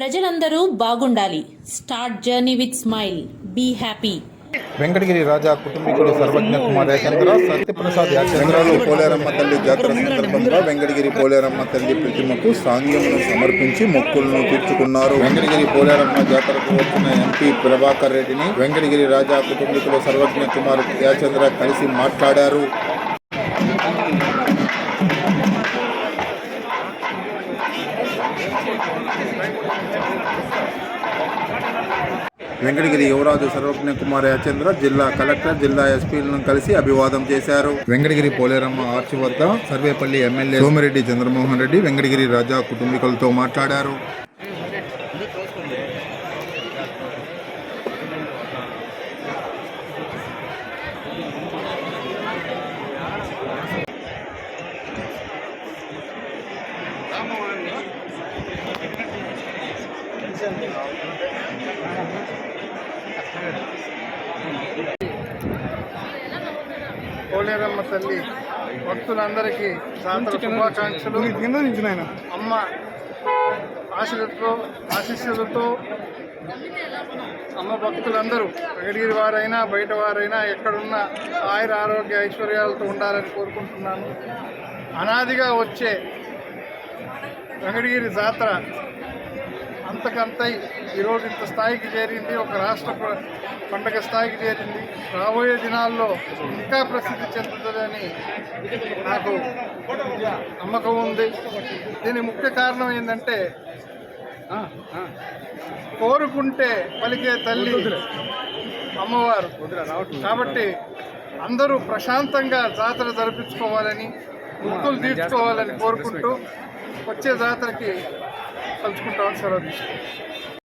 ప్రజలందరూ బాగుండాలి. Start journey with smile be happy Venkatagiri Raja కుటుంబీకుడు Sarvagna Kumar Yachendra Satyaprasad యాచంద్రలు పోలేరమ్మ తల్లి జాతర సందర్భంగా వెంకటగిరి పోలేరమ్మ తల్లి ప్రతిమకు సాంగ్యమును సమర్పించి మొక్కులను తీర్చుకున్నారు. వెంకటగిరి పోలేరమ్మ జాతరకు వచ్చిన ఎంపీ ప్రభాకర్ రెడ్డిని వెంకటగిరి రాజా కుటుంబీకుడు సర్వజ్ఞ కుమార్ యాచంద్ర కలిసి మాట్లాడారు. వెంకటగిరి యువరాజు సర్వజ్ఞ కుమార్ యాచంద్ర జిల్లా కలెక్టర్ జిల్లా ఎస్పీలను కలిసి అభివాదం చేశారు. వెంకటగిరి పోలేరమ్మ ఆర్చి వద్ద సర్వేపల్లి ఎమ్మెల్యే సోమిరెడ్డి చంద్రమోహన్ రెడ్డి వెంకటగిరి రాజా కుటుంబీకులతో మాట్లాడారు. పోలేరమ్మ తల్లి భక్తులందరికీ జాతర శుభాకాంక్షలు. అమ్మ ఆశలతో ఆశీస్సులతో అమ్మ భక్తులందరూ వెంకటగిరి వారైనా బయట వారైనా ఎక్కడున్నా ఆయుర ఆరోగ్య ఐశ్వర్యాలతో ఉండాలని కోరుకుంటున్నాను. అనాదిగా వచ్చే వెంకటగిరి జాతర అంతకంతై ఈరోజు ఇంత స్థాయికి చేరింది ఒక రాష్ట్ర పండగ స్థాయికి చేరింది. రాబోయే దినాల్లో ఇంకా ప్రసిద్ధి చెందుతుందని నాకు నమ్మకం ఉంది. దీని ముఖ్య కారణం ఏంటంటే కోరుకుంటే పలికే తల్లి అమ్మవారు. కాబట్టి అందరూ ప్రశాంతంగా జాతర జరిపించుకోవాలని ముక్కులు తీర్చుకోవాలని కోరుకుంటూ వచ్చే జాతరకి కలుసుకుంటామని సెలవు తీసుకుంటాం